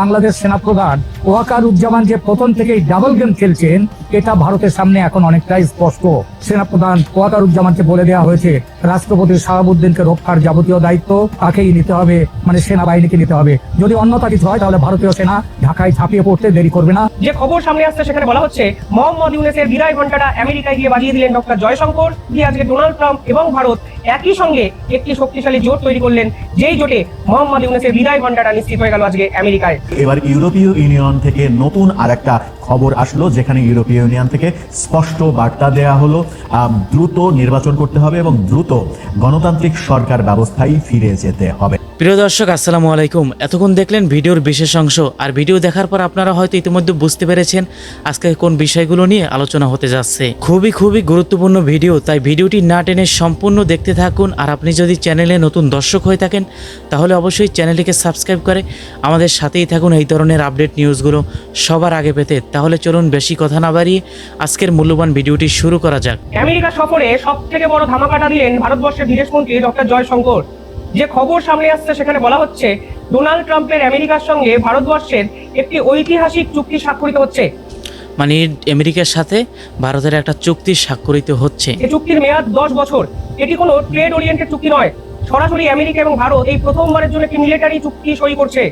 বাংলাদেশ সেনাপ্রধান ওয়াকার উজ্জামান যে প্রথম থেকেই ডাবল গেম খেলছেন, এটা ভারতের সামনে এখন অনেকটাই স্পষ্ট। সেনাপ্রধান ওয়াকার উজ্জামানকে বলে দেওয়া হয়েছে, রাষ্ট্রপতি শাহাবুদ্দিনকে রক্ষার যাবতীয় দায়িত্ব তাকেই নিতে হবে মানে সেনাবাহিনীকে নিতে হবে। যদি অন্যথা কিছু হয়, তাহলে ভারতীয় সেনা ঢাকায় ঝাঁপিয়ে পড়তে দেরি করবে না। যে খবর সামনে আসছে, সেখানে বলা হচ্ছে, মোহাম্মদ ইউনেসের বিদায় ঘন্টাটা আমেরিকায় গিয়ে বাজিয়ে দিলেন ডক্টর জয়শঙ্কর আজকে ডোনাল্ড ট্রাম্প এবং ভারত একই সঙ্গে একটি শক্তিশালী জোট তৈরি করলেন, যেই জোটে মোহাম্মদ ইউনেসের বিদায় ঘণ্টাটা নিশ্চিত হয়ে গেল আজকে আমেরিকায়। এবার ইউরোপীয় ইউনিয়ন থেকে নতুন আরেকটা খবর আসলো যেখানে ইউরোপীয় ইউনিয়ন থেকে স্পষ্ট বার্তা দেয়া হলো দ্রুত নির্বাচন করতে হবে এবং দ্রুত গণতান্ত্রিক সরকার ব্যবস্থায় ফিরে যেতে হবে। প্রিয় দর্শক, আসসালামু আলাইকুম। এতক্ষণ দেখলেন ভিডিওর বিশেষ অংশ। আর ভিডিও দেখার পর আপনারা হয়তো ইতিমধ্যে বুঝতে পেরেছেন আজকে কোন বিষয়গুলো নিয়ে আলোচনা হতে যাচ্ছে। খুবই খুবই গুরুত্বপূর্ণ ভিডিও, তাই ভিডিওটি না টেনে সম্পূর্ণ দেখতে থাকুন। আর আপনি যদি চ্যানেলে নতুন দর্শক হয়ে থাকেন, তাহলে অবশ্যই চ্যানেলটিকে সাবস্ক্রাইব করে আমাদের সাথেই থাকুন। এই ধরনের আপডেট নিউজগুলো সবার আগে পেতে তাহলে চলুন বেশি কথা না বাড়িয়ে আজকের মূল্যবান ভিডিওটি শুরু করা যাক। আমেরিকা সফরে সব থেকে বড় ধামাকাটা দিলেন ভারতবর্ষের বিদেশমন্ত্রী ডক্টর জয়শঙ্কর। যে খবর সামনে আসছে সেখানে বলা হচ্ছে ডোনাল্ড ট্রাম্পের আমেরিকার সঙ্গে ভারতবর্ষের একটি ঐতিহাসিক চুক্তি স্বাক্ষরিত হচ্ছে। মানে আমেরিকার সাথে ভারতের একটা চুক্তি স্বাক্ষরিত হচ্ছে। এই চুক্তির মেয়াদ দশ বছর। এটি কোনো ট্রেড ওরিয়েন্টেড চুক্তি নয়। সরাসরি আমেরিকা এবং ভারত এই প্রথমবারের জন্য একটি মিলিটারি চুক্তি সই করছে।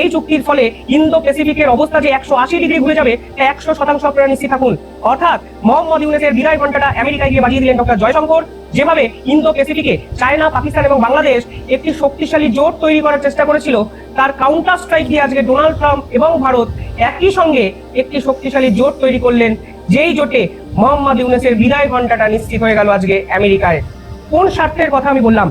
এই চুক্তির ফলে ইন্দো প্যাসিফিকের অবস্থা যে একশো আশি ডিগ্রি ঘুরে যাবে, তা একশো শতাংশ আপনারা নিশ্চিত থাকুন অর্থাৎ মোহাম্মদ ইউনেসের বিদায় ঘন্টাটা আমেরিকায় গিয়ে বাজিয়ে দিলেন ডক্টর জয়শঙ্কর। যেভাবে ইন্দো প্যাসিফিকে চায়না, পাকিস্তান এবং বাংলাদেশ একটি শক্তিশালী জোট তৈরি করার চেষ্টা করেছিল, তার কাউন্টার স্ট্রাইক দিয়ে আজকে ডোনাল্ড ট্রাম্প এবং ভারত একই সঙ্গে একটি শক্তিশালী জোট তৈরি করলেন, যেই জোটে মোহাম্মদ ইউনেসের বিদায় ঘন্টাটা নিশ্চিত হয়ে গেল আজকে আমেরিকায়। কোন স্বার্থের কথা আমি বললাম?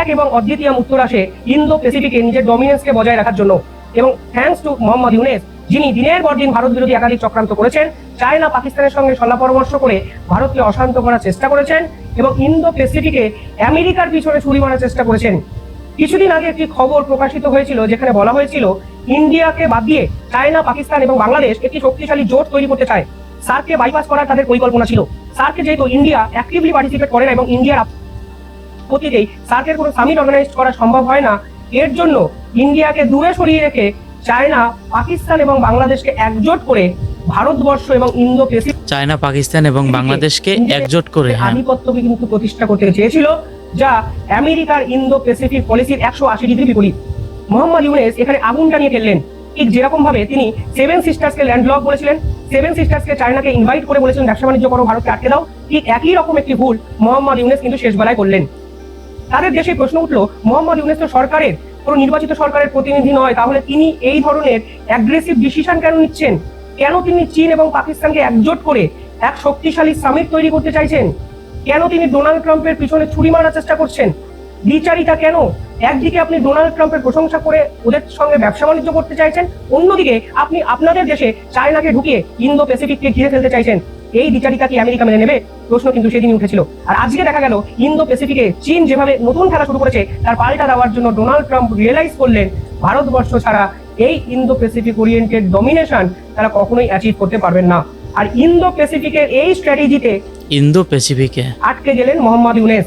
এক এবং অদ্বিতীয় উত্তর আসে ইন্দো প্যাসিফিকে নিজের ডমিনেন্সকে বজায় রাখার জন্য। এবং থ্যাঙ্কস টু মোহাম্মদ ইউনেস, যিনি দিনের পর দিন ভারত বিরোধী একাধিক চক্রান্ত করেছেন, চায়না পাকিস্তানের সঙ্গে সল্লা পরামর্শ করে ভারতকে অশান্ত করার চেষ্টা করেছেন এবং ইন্দো প্যাসিফিকে আমেরিকার পিছনে ছুরি মারার চেষ্টা করেছেন। কিছুদিন আগে একটি খবর প্রকাশিত হয়েছিল, যেখানে বলা হয়েছিল, ইন্ডিয়াকে বাদ দিয়ে চায়না, পাকিস্তান এবং বাংলাদেশ একটি শক্তিশালী জোট তৈরি করতে চায়। সার্ককে বাইপাস করার তাদের পরিকল্পনা ছিল। সার্কে যেহেতু ইন্ডিয়া অ্যাক্টিভলি পার্টিসিপেট করে না এবং ইন্ডিয়ার প্রতিতেই সার্কের কোনো সামিট অর্গানাইজ করা সম্ভব হয় না, এর জন্য ইন্ডিয়াকে দূরে সরিয়ে রেখে চায়না পাকিস্তান এবং বাংলাদেশকে একজোট করে ভারতবর্ষ এবং ইন্দো চায়না পাকিস্তান এবং বাংলাদেশকে একজোট করে হ্যাঁ। আধিপত্যকে কিন্তু প্রতিষ্ঠা করতে চেয়েছিল যা আমেরিকার ইন্দো প্যাসিফিক পলিসির একশো আশি ডিগ্রি বিপরীত। মোহাম্মদ ইউনেস এখানে আগুন টানিয়ে ফেললেন ঠিক যেরকম ভাবে তিনি সেভেন সিস্টার্সকে ল্যান্ডলক বলেছিলেন সেভেন সিস্টার্সকে চায়নাকে ইনভাইট করে বলেছিলেন ব্যবসা বাণিজ্য করো ভারতকে আটকে দাও। ঠিক একই রকম একটি ভুল মোহাম্মদ ইউনেস কিন্তু শেষ বেলায় করলেন। তাদের দেশে প্রশ্ন উঠল মোহাম্মদ ইউনেস তো সরকারের কোনো নির্বাচিত সরকারের প্রতিনিধি নয়, তাহলে তিনি এই ধরনের অ্যাগ্রেসিভ ডিসিশন কেন নিচ্ছেন? কেন তিনি চীন এবং পাকিস্তানকে একজোট করে এক শক্তিশালী সামিট তৈরি করতে চাইছেন? কেন তিনি ডোনাল্ড ট্রাম্পের পিছনে ছুরি মারার চেষ্টা করছেন? দ্বিচারিতা কেন? একদিকে আপনি ডোনাল্ড ট্রাম্পের প্রশংসা করে ওদের সঙ্গে ব্যবসা বাণিজ্য করতে চাইছেন, অন্যদিকে আপনি আপনাদের দেশে চায়নাকে ঢুকিয়ে ইন্দো প্যাসিফিককে ঘিরে ফেলতে চাইছেন। এই দ্বিচারিতা কি আমেরিকা মেনে নেবে? প্রশ্ন কিন্তু সেদিনই উঠেছিল। আর আজকে দেখা গেল ইন্দো প্যাসিফিকে চীন যেভাবে নতুন খেলা শুরু করেছে তার পাল্টা দেওয়ার জন্য ডোনাল্ড ট্রাম্প রিয়েলাইজ করলেন ভারতবর্ষ ছাড়া এই ইন্দো প্যাসিফিক ওরিয়েন্টেড ডমিনেশন তারা কখনোই অ্যাচিভ করতে পারবেন না। আর ইন্দো প্যাসিফিকের এই স্ট্র্যাটেজিতে ইন্দো প্যাসিফিকে আটকে গেলেন মোহাম্মদ ইউনেস।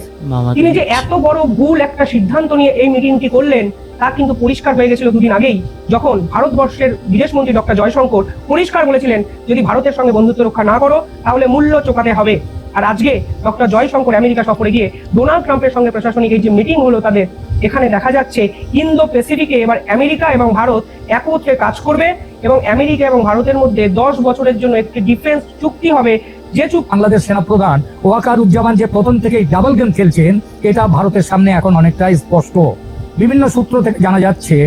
তিনি যে এত বড় ভুল একটা সিদ্ধান্ত নিয়ে এই মিটিংটি করলেন তা কিন্তু পরিষ্কার হয়ে গেছিল দুদিন আগেই, যখন ভারতবর্ষের বিদেশমন্ত্রী ডক্টর জয়শঙ্কর পরিষ্কার বলেছিলেন, যদি ভারতের সঙ্গে বন্ধুত্ব রক্ষা না করো, তাহলে মূল্য চোকাতে হবে। আর আজকে ডক্টর জয়শঙ্কর আমেরিকা সফরে গিয়ে ডোনাল্ড ট্রাম্পের সঙ্গে প্রশাসনিক এই যে মিটিং হলো তাদের, এখানে দেখা যাচ্ছে ইন্দো প্যাসিফিকে এবার আমেরিকা এবং ভারত একত্রে কাজ করবে এবং আমেরিকা এবং ভারতের মধ্যে দশ বছরের জন্য একটি ডিফেন্স চুক্তি হবে, যে চুক্তি বাংলাদেশ সেনাপ্রধান ওয়াকার উজ্জামান যে প্রথম থেকেই ডাবল গেম খেলছেন, এটা ভারতের সামনে এখন অনেকটাই স্পষ্ট। বিভিন্ন সূত্র থেকে জানা যাচ্ছে,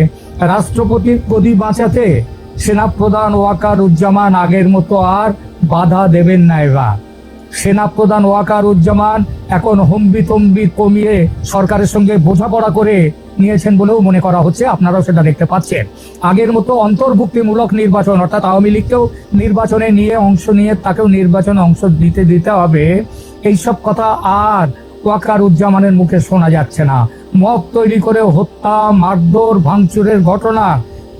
রাষ্ট্রপতির গদি বাঁচাতে সেনাপ্রধান ওয়াকার উজ্জামান আগের মতো আর বাধা দেবেন না এবার। সেনাপ্রধান ওয়াকার উজ্জামান এখন হম্বি তম্বি কমিয়ে সরকারের সঙ্গে বোঝাপড়া করে নিয়েছেন বলেও মনে করা হচ্ছে। আপনারাও সেটা দেখতে পাচ্ছেন। আগের মতো অন্তর্ভুক্তিমূলক নির্বাচন, অর্থাৎ আওয়ামী লীগকেও নির্বাচনে নিয়ে অংশ নিয়ে তাকেও নির্বাচনে অংশ দিতে দিতে হবে। এইসব কথা আর ওয়াকার উজ্জামানের মুখে শোনা যাচ্ছে না। মব তৈরি করে হত্যা মারধর ভাঙচুরের ঘটনা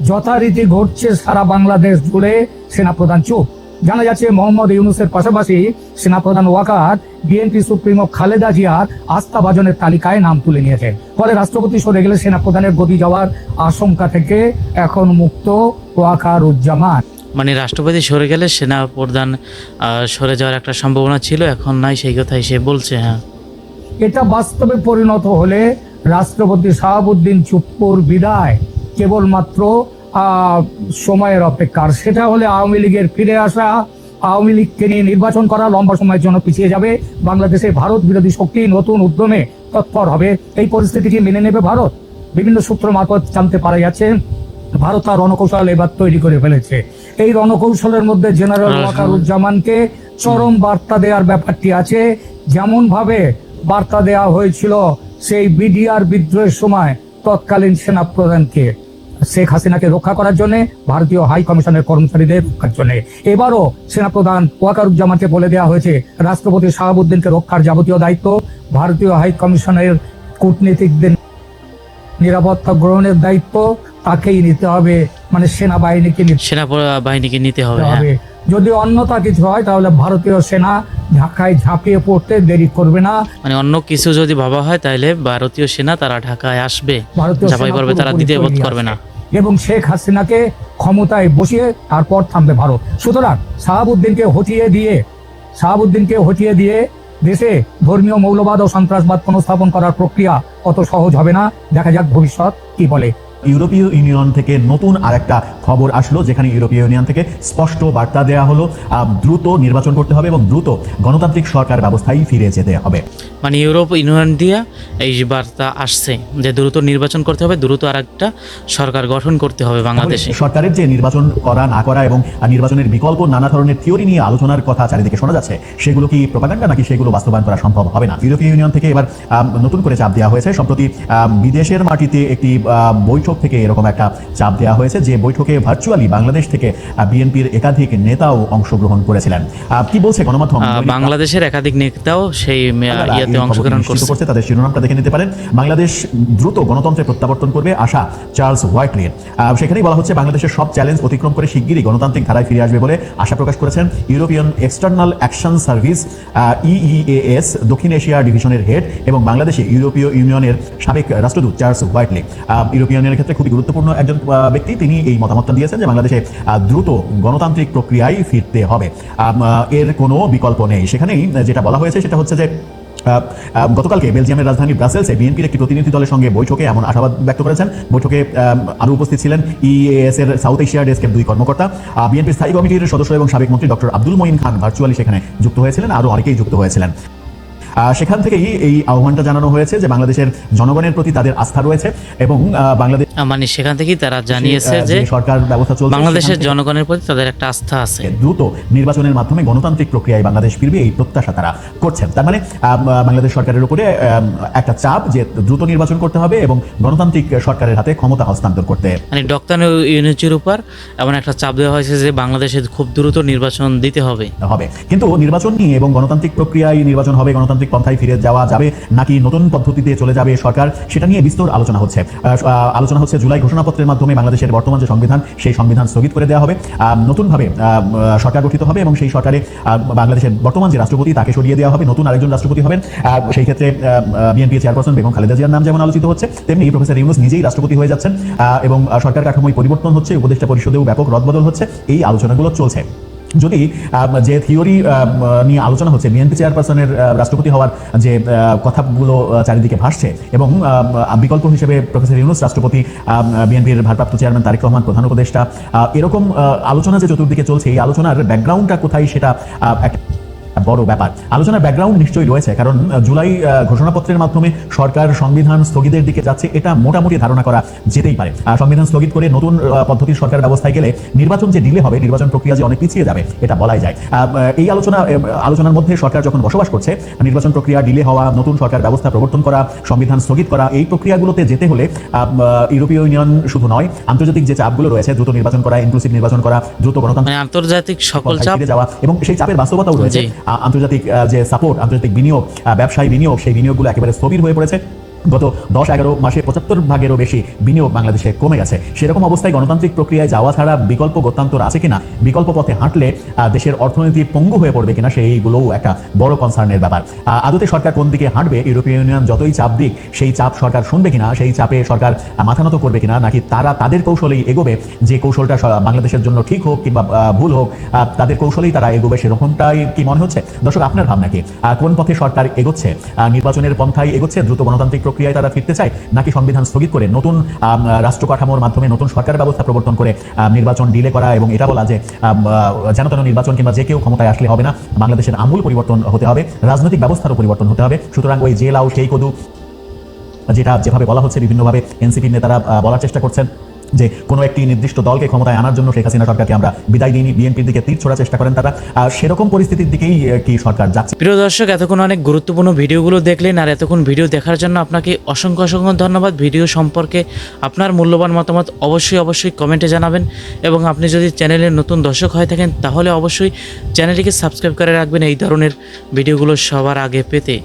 যথারীতি ঘটছে সারা বাংলাদেশ জুড়ে। সেনাপ্রধান চুপ। জানা যাচ্ছে মোহাম্মদ ইউনুসের পাশাপাশি সেনাপ্রধান ওয়াকার বিএনপি সুপ্রিমো খালেদা জিয়ার আস্থাভাজনের তালিকায় নাম তুলে নিয়েছেন ফলে রাষ্ট্রপতি সরে গেলে সেনাপ্রধানের গতি যাওয়ার আশঙ্কা থেকে এখন মুক্ত ওয়াকার উজ্জামান মানে রাষ্ট্রপতি সরে গেলে সেনা প্রধান সরে যাওয়ার একটা সম্ভাবনা ছিল এখন নাই সেই কথাই সে বলছে হ্যাঁ। এটা বাস্তবে পরিণত হলে রাষ্ট্রপতি শাহাবুদ্দিন চুপ্পুর বিদায়। কেবলমাত্র সময়ের অপেক্ষার। সেটা হলে আওয়ামী লীগের ফিরে আসা আওয়ামী লীগকে নিয়ে নির্বাচন করা লম্বা সময়ের জন্য পিছিয়ে যাবে। বাংলাদেশে ভারত বিরোধী শক্তি নতুন উদ্যমে তৎপর হবে। এই পরিস্থিতিকে মেনে নেবে ভারত। বিভিন্ন সূত্র মারফত জানতে পারা যাচ্ছে ভারত তার রণকৌশল এবার তৈরি করে ফেলেছে। এই রণকৌশলের মধ্যে জেনারেল ওয়াকারুজ্জামানকে চরম বার্তা দেওয়ার ব্যাপারটি আছে। যেমন ভাবে বার্তা দেওয়া হয়েছিল সেই বিডিআর বিদ্রোহের সময় তৎকালীন সেনা প্রধানকে শেখ হাসিনাকে রক্ষা করার জন্য ভারতীয় হাই কমিশনের কর্মচারীদের রক্ষার জন্য। এবারও সেনাপ্রধান ওয়াকারুজ্জামানকে বলে দেওয়া হয়েছে, রাষ্ট্রপতি শাহাবুদ্দিনকে রক্ষার যাবতীয় দায়িত্ব ভারতীয় হাই কমিশনের কূটনীতিকদের নিরাপত্তা গ্রহণের দায়িত্ব তাকেই নিতে হবে মানে সেনাবাহিনীকে নিতে সেনা বাহিনীকে নিতে হবে হ্যাঁ। হবে। যদি অন্যতা কিছু হয় তাহলে ভারতীয় সেনা ঢাকায় ঝাঁপিয়ে পড়তে দেরি করবে না। মানে অন্য কিছু যদি ভাবা হয় তাহলে ভারতীয় সেনা তারা ঢাকায় আসবে। ঝাঁপাই পড়বে তারা দ্বিতীয় বোধ করবে না। এবং শেখ হাসিনাকে ক্ষমতায় বসিয়ে তারপর থামবে ভারত। সুতরাং শাহাবুদ্দিনকে হটিয়ে দিয়ে শাহাবুদ্দিনকে হটিয়ে দিয়ে দেশে ধর্মীয় মৌলবাদ ও সন্ত্রাসবাদ পুনঃস্থাপন করার প্রক্রিয়া অত সহজ হবে না। দেখা যাক ভবিষ্যৎ কি বলে। ইউরোপীয় ইউনিয়ন থেকে নতুন আরেকটা খবর আসলো যেখানে ইউরোপীয় ইউনিয়ন থেকে স্পষ্ট বার্তা দেওয়া হলো দ্রুত নির্বাচন করতে হবে এবং দ্রুত গণতান্ত্রিক সরকার ব্যবস্থায় ফিরে যেতে হবে। মানে ইউরোপ ইউনিয়ন দিয়ে এই বার্তা আসছে যে দ্রুত নির্বাচন করতে হবে দ্রুত আর একটা সরকার গঠন করতে হবে বাংলাদেশে। সরকারের যে নির্বাচন করা না করা এবং নির্বাচনের বিকল্প নানা ধরনের থিওরি নিয়ে আলোচনার কথা চারিদিকে শোনা যাচ্ছে সেগুলো কি প্রপাগান্ডা নাকি সেগুলো বাস্তবায়ন করা সম্ভব হবে না? ইউরোপীয় ইউনিয়ন থেকে এবার নতুন করে চাপ দেওয়া হয়েছে। সম্প্রতি বিদেশের মাটিতে একটি আহ, বৈঠক থেকে এরকম একটা চাপ দেওয়া হয়েছে যে বৈঠকে ভার্চুয়ালি বাংলাদেশ থেকে বিএনপির একাধিক নেতাও অংশগ্রহণ করেছিলেন। কি বলছে গণমাধ্যম? বাংলাদেশের একাধিক নেতাও সেই ইয়েতে অংশগ্রহণ করছে। তাদের শিরোনামটা দেখে নিতে পারেন। বাংলাদেশ দ্রুত গণতন্ত্রে প্রত্যাবর্তন করবে আশা চার্লস হোয়াইটলির সেখানেই বলা হচ্ছে বাংলাদেশের সব চ্যালেঞ্জ অতিক্রম করে শিগগিরই গণতান্ত্রিক ধারায় ফিরে আসবে বলে আশা প্রকাশ করেছেন European External Action Service EEAS দক্ষিণ এশিয়া ডিভিশনের হেড এবং বাংলাদেশে ইউরোপীয় ইউনিয়নের সাবেক রাষ্ট্রদূত চার্লস হোয়াইটলি। আহ, ইউরোপীয় ইউনিয়নের ক্ষেত্রে খুবই গুরুত্বপূর্ণ একজন ব্যক্তি। তিনি এই মতামতটা দিয়েছেন যে বাংলাদেশে দ্রুত গণতান্ত্রিক প্রক্রিয়ায় ফিরতে হবে। এর কোনো বিকল্প নেই। সেখানেই যেটা বলা হয়েছে সেটা হচ্ছে যে গতকালকে বেলজিয়ামের রাজধানী ব্রাসেলসে বিএনপির একটি প্রতিনিধি দলের সঙ্গে বৈঠকে এমন আশাবাদ ব্যক্ত করেছেন। বৈঠকে আরও উপস্থিত ছিলেন ইএএস এর সাউথ এশিয়া ডেস্কের দুই কর্মকর্তা। বিএনপির স্থায়ী কমিটির সদস্য এবং সাবেক মন্ত্রী ডক্টর আব্দুল মঈন খান ভার্চুয়ালি সেখানে যুক্ত হয়েছিলেন। আরও অনেকেই যুক্ত হয়েছিলেন। সেখান থেকেই এই আহ্বানটা জানানো হয়েছে যে বাংলাদেশের জনগণের প্রতি তাদের আস্থা রয়েছে এবং বাংলাদেশ মানে সেখান থেকেই তারা জানিয়েছে যে সরকার ব্যবস্থা চলছে বাংলাদেশের জনগণের প্রতি তাদের একটা আস্থা আছে। দ্রুত নির্বাচনের মাধ্যমে গণতান্ত্রিক প্রক্রিয়ায় বাংলাদেশ ফিরবে এই প্রত্যাশা তারা করছেন। তার মানে বাংলাদেশ সরকারের উপরে একটা চাপ যে দ্রুত নির্বাচন করতে হবে এবং গণতান্ত্রিক সরকারের হাতে ক্ষমতা হস্তান্তর করতে। মানে ডক্টর ইউনিটির উপর এমন একটা চাপ দেওয়া হয়েছে যে বাংলাদেশে খুব দ্রুত নির্বাচন দিতে হবে। হবে। কিন্তু নির্বাচন নিয়ে এবং গণতান্ত্রিক প্রক্রিয়ায় নির্বাচন হবে গণতান্ত্রিক পন্থায় ফিরে যাওয়া যাবে নাকি নতুন পদ্ধতিতে চলে যাবে সরকার, সেটা নিয়ে বিস্তর আলোচনা হচ্ছে। আলোচনা হচ্ছে জুলাই ঘোষণাপত্রের মাধ্যমে বাংলাদেশের বর্তমান যে সংবিধান, সেই সংবিধান স্থগিত করে দেওয়া হবে। নতুনভাবে সরকার গঠিত হবে এবং সেই সরকারে বাংলাদেশের বর্তমান যে রাষ্ট্রপতি, তাকে সরিয়ে দেওয়া হবে। নতুন আরেকজন রাষ্ট্রপতি হবেন। সেই ক্ষেত্রে বিএনপি চেয়ারপারসন বেগম খালেদা জিয়ার নাম যেমন আলোচিত হচ্ছে, তেমনি প্রফেসর ইউনুস নিজেই রাষ্ট্রপতি হয়ে যাচ্ছেন। এবং সরকার কাঠামোয় পরিবর্তন হচ্ছে, উপদেষ্টা পরিষদেও ব্যাপক রদবদল হচ্ছে। এই আলোচনাগুলো চলছে। যদি যে থিওরি নিয়ে আলোচনা হচ্ছে, বিএনপি চেয়ারপারসনের রাষ্ট্রপতি হওয়ার যে কথাগুলো চারিদিকে ভাসছে এবং বিকল্প হিসেবে প্রফেসর ইউনুস, রাষ্ট্রপতি বিএনপির ভারপ্রাপ্ত চেয়ারম্যান তারেক রহমান, প্রধান উপদেষ্টা এরকম আলোচনা যে চতুর্দিকে চলছে, এই আলোচনার ব্যাকগ্রাউন্ডটা কোথায় সেটা একটা বড় ব্যাপার। আলোচনার ব্যাকগ্রাউন্ড নিশ্চয়ই রয়েছে কারণ জুলাই ঘোষণাপত্রের মাধ্যমে সরকার সংবিধান স্থগিতের দিকে যাচ্ছে এটা মোটামুটি ধারণা করা যেতেই পারে। আর সংবিধান স্থগিত করে নতুন পদ্ধতির সরকার ব্যবস্থায় গেলে নির্বাচন যে ডিলে হবে নির্বাচন প্রক্রিয়া যে অনেক পিছিয়ে যাবে এটা বলাই যায়। এই আলোচনা আলোচনার মধ্যে সরকার যখন বসবাস করছে নির্বাচন প্রক্রিয়া ডিলে হওয়া নতুন সরকার ব্যবস্থা প্রবর্তন করা সংবিধান স্থগিত করা এই প্রক্রিয়াগুলোতে যেতে হলে ইউরোপীয় ইউনিয়ন শুধু নয় আন্তর্জাতিক যে চাপগুলো রয়েছে দ্রুত নির্বাচন করা ইনক্লুসিভ নির্বাচন করা দ্রুত গণতন্ত্র মানে আন্তর্জাতিক সকল চাপ? যাওয়া এবং সেই চাপের বাস্তবতাও রয়েছে। আন্তর্জাতিক যে সাপোর্ট আন্তর্জাতিক বিনিয়োগ ব্যবসায়ী বিনিয়োগ সেই বিনিয়োগগুলো একেবারে স্থবির হয়ে পড়েছে। গত দশ এগারো মাসে পঁচাত্তর ভাগেরও বেশি বিনিয়োগ বাংলাদেশে কমে গেছে। সেরকম অবস্থায় গণতান্ত্রিক প্রক্রিয়ায় যাওয়া ছাড়া বিকল্প গত্যান্তর আছে কিনা, বিকল্প পথে হাঁটলে দেশের অর্থনীতি পঙ্গু হয়ে পড়বে কিনা সেইগুলোও একটা বড় কনসার্নের ব্যাপার। আদতে সরকার কোন দিকে হাঁটবে, ইউরোপীয় ইউনিয়ন যতই চাপ দিক, সেই চাপ সরকার শুনবে কিনা, সেই চাপে সরকার মাথা নত করবে কিনা, নাকি তারা তাদের কৌশলেই এগোবে, যে কৌশলটা বাংলাদেশের জন্য ঠিক হোক কিংবা ভুল হোক তাদের কৌশলেই তারা এগোবে, সেরকমটাই কি মনে হচ্ছে? দর্শক, আপনার ভাবনা কি? কোন পথে সরকার এগোচ্ছে? নির্বাচনের পন্থায় এগোচ্ছে, দ্রুত গণতান্ত্রিক প্রক্রিয়ায় তারা ফিরতে চায়, নাকি সংবিধান স্থগিত করে নতুন রাষ্ট্র কাঠামোর মাধ্যমে নতুন সরকার ব্যবস্থা প্রবর্তন করে নির্বাচন ডিলে করা এবং এটা বলা যে যেন তেন নির্বাচন কিংবা যে কেউ ক্ষমতায় আসলে হবে না, বাংলাদেশের আমূল পরিবর্তন হতে হবে, রাজনৈতিক ব্যবস্থারও পরিবর্তন হতে হবে। সুতরাং ওই জেলাও সেই কদু, যেটা যেভাবে বলা হচ্ছে, বিভিন্নভাবে এনসিপির নেতারা বলার চেষ্টা করছেন। যে কোনো একটি নির্দিষ্ট দলকে ক্ষমতায় আনার জন্য শেখ হাসিনা সরকারকে আমরা বিদায় দিইনি বিএনপির দিকে তীর ছোড়ার চেষ্টা করেন তারা। আহ, সেরকম পরিস্থিতির দিকেই কি সরকার যাচ্ছে। প্রিয় দর্শক এতক্ষণ অনেক গুরুত্বপূর্ণ ভিডিওগুলো দেখলেন আর এতক্ষণ ভিডিও দেখার জন্য আপনাকে অসংখ্য অসংখ্য ধন্যবাদ। ভিডিও সম্পর্কে আপনার মূল্যবান মতামত অবশ্যই অবশ্যই কমেন্টে জানাবেন। এবং আপনি যদি চ্যানেলের নতুন দর্শক হয়ে থাকেন তাহলে অবশ্যই চ্যানেলটিকে সাবস্ক্রাইব করে রাখবেন এই ধরনের ভিডিওগুলো সবার আগে পেতে।